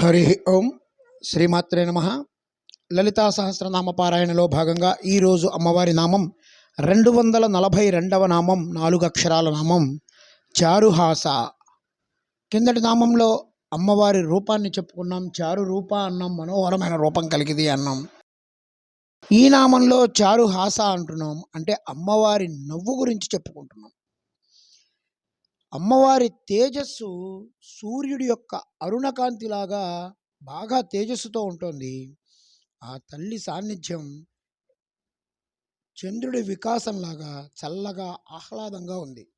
హరి ఓం శ్రీమాత్రే నమ. లలితా సహస్రనామ పారాయణలో భాగంగా ఈరోజు అమ్మవారి నామం రెండు వందల నలభై రెండవ నామం నాలుగు అక్షరాల నామం చారుహాస. కిందటి నామంలో అమ్మవారి రూపాన్ని చెప్పుకున్నాం చారు రూప అన్నాం మనోహరమైన రూపం కలిగింది అన్నాం. ఈ నామంలో చారుహాస అంటున్నాం అంటే అమ్మవారి నవ్వు గురించి చెప్పుకుంటున్నాం. అమ్మవారి తేజస్సు సూర్యుడి యొక్క అరుణకాంతిలాగా బాగా తేజస్సుతో ఉంటుంది. ఆ తల్లి సాన్నిధ్యం చంద్రుడి వికాసంలాగా చల్లగా ఆహ్లాదంగా ఉంది.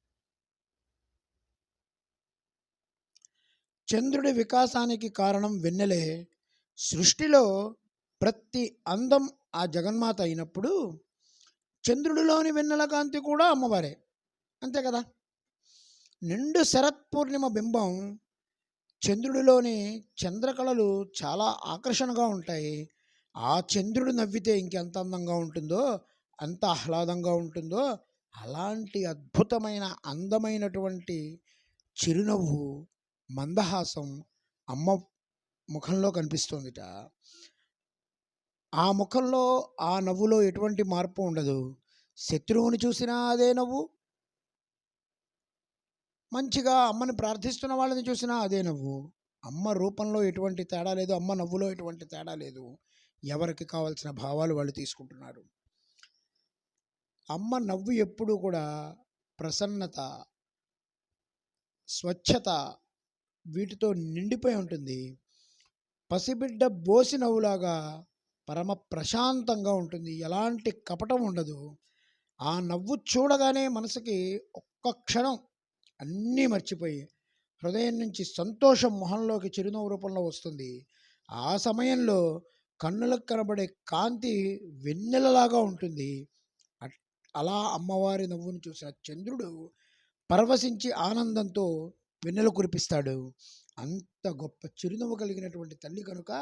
చంద్రుడి వికాసానికి కారణం వెన్నెలే. సృష్టిలో ప్రతి అందం ఆ జగన్మాత అయినప్పుడు చంద్రుడిలోని వెన్నెల కాంతి కూడా అమ్మవారే. అంతే కదా? నిండు శరత్ పూర్ణిమ బింబం చంద్రుడిలోని చంద్రకళలు చాలా ఆకర్షణగా ఉంటాయి. ఆ చంద్రుడు నవ్వితే ఇంకెంత అందంగా ఉంటుందో అంత ఆహ్లాదంగా ఉంటుందో అలాంటి అద్భుతమైన అందమైనటువంటి చిరునవ్వు మందహాసం అమ్మ ముఖంలో కనిపిస్తోందిట. ఆ ముఖంలో ఆ నవ్వులో ఎటువంటి మార్పు ఉండదు. శత్రువుని చూసినా అదే నవ్వు మంచిగా అమ్మని ప్రార్థిస్తున్న వాళ్ళని చూసినా అదే నవ్వు. అమ్మ రూపంలో ఎటువంటి తేడా లేదు అమ్మ నవ్వులో ఎటువంటి తేడా లేదు. ఎవరికి కావాల్సిన భావాలు వాళ్ళు తీసుకుంటున్నారు. అమ్మ నవ్వు ఎప్పుడూ కూడా ప్రసన్నత స్వచ్ఛత వీటితో నిండిపోయి ఉంటుంది. పసిబిడ్డ బోసి నవ్వులాగా పరమ ప్రశాంతంగా ఉంటుంది. ఎలాంటి కపటం ఉండదు. ఆ నవ్వు చూడగానే మనసుకి ఒక్క క్షణం అన్నీ మర్చిపోయి హృదయం నుంచి సంతోషం మొహంలోకి చిరునవ్వు రూపంలో వస్తుంది. ఆ సమయంలో కన్నులకు కనబడే కాంతి వెన్నెలలాగా ఉంటుంది. అట్- అలా అమ్మవారి నవ్వును చూసిన చంద్రుడు పరవశించి ఆనందంతో వెన్నెల కురిపిస్తాడు. అంత గొప్ప చిరునవ్వు కలిగినటువంటి తల్లి కనుక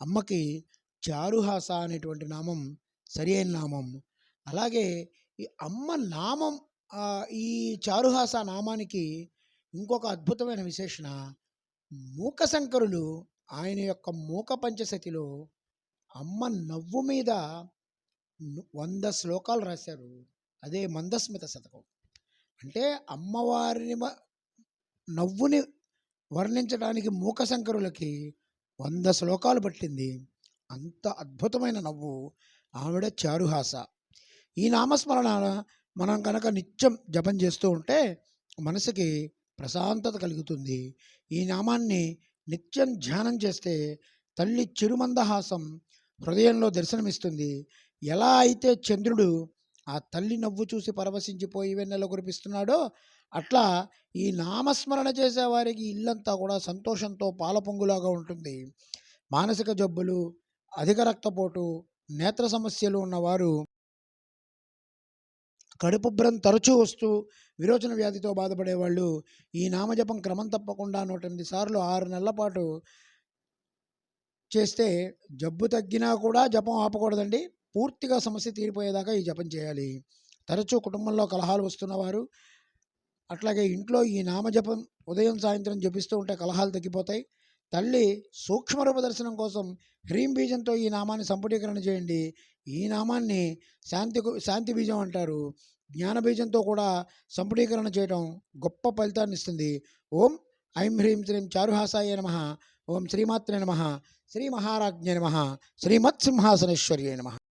అమ్మకి చారుహాస అనేటువంటి నామం సరి అయిన నామం. అలాగే ఈ అమ్మ నామం ఈ చారుహాస నామానికి ఇంకొక అద్భుతమైన విశేషణ. మూకశంకరులు ఆయన యొక్క మూక పంచశతిలో అమ్మ నవ్వు మీద వంద శ్లోకాలు రాశారు. అదే మందస్మిత శతకం. అంటే అమ్మవారిని మ- నవ్వుని వర్ణించడానికి మూకశంకరులకి వంద శ్లోకాలు పట్టింది. అంత అద్భుతమైన నవ్వు. ఆవిడ చారుహాస. ఈ నామస్మరణ మనం కనుక నిత్యం జపం చేస్తూ ఉంటే మనసుకి ప్రశాంతత కలుగుతుంది. ఈ నామాన్ని నిత్యం ధ్యానం చేస్తే తల్లి చిరుమందహాసం హృదయంలో దర్శనమిస్తుంది. ఎలా అయితే చంద్రుడు ఆ తల్లి నవ్వు చూసి పరవశించిపోయి వెన్నెల కురిపిస్తున్నాడో అట్లా ఈ నామస్మరణ చేసేవారికి ఇల్లంతా కూడా సంతోషంతో పాలపొంగులాగా ఉంటుంది. మానసిక జబ్బులు అధిక రక్తపోటు నేత్ర సమస్యలు ఉన్నవారు కడుపుబ్బరం తరచూ వస్తూ విరోచన వ్యాధితో బాధపడేవాళ్ళు ఈ నామజపం క్రమం తప్పకుండా నూట ఎనిమిది సార్లు ఆరు నెలల పాటు చేస్తే జబ్బు తగ్గినా కూడా జపం ఆపకూడదండి. పూర్తిగా సమస్య తీరిపోయేదాకా ఈ జపం చేయాలి. తరచూ కుటుంబంలో కలహాలు వస్తున్నవారు అట్లాగే ఇంట్లో ఈ నామజపం ఉదయం సాయంత్రం జపిస్తూ ఉంటే కలహాలు తగ్గిపోతాయి. తల్లి సూక్ష్మరూప దర్శనం కోసం హ్రీం బీజంతో ఈ నామాన్ని సంపుటీకరణ చేయండి. ఈ నామాన్ని శాంతి శాంతి బీజం అంటారు. జ్ఞాన బీజంతో కూడా సంపుటీకరణ చేయడం గొప్ప ఫలితాన్ని ఇస్తుంది. ఓం ఐం హ్రీం శ్రీం చారుహాసాయ నమ. ఓం శ్రీమాత్రే నమ. శ్రీ మహారాజ్ఞ నమ. శ్రీమత్సింహాసనేశ్వర్య నమ.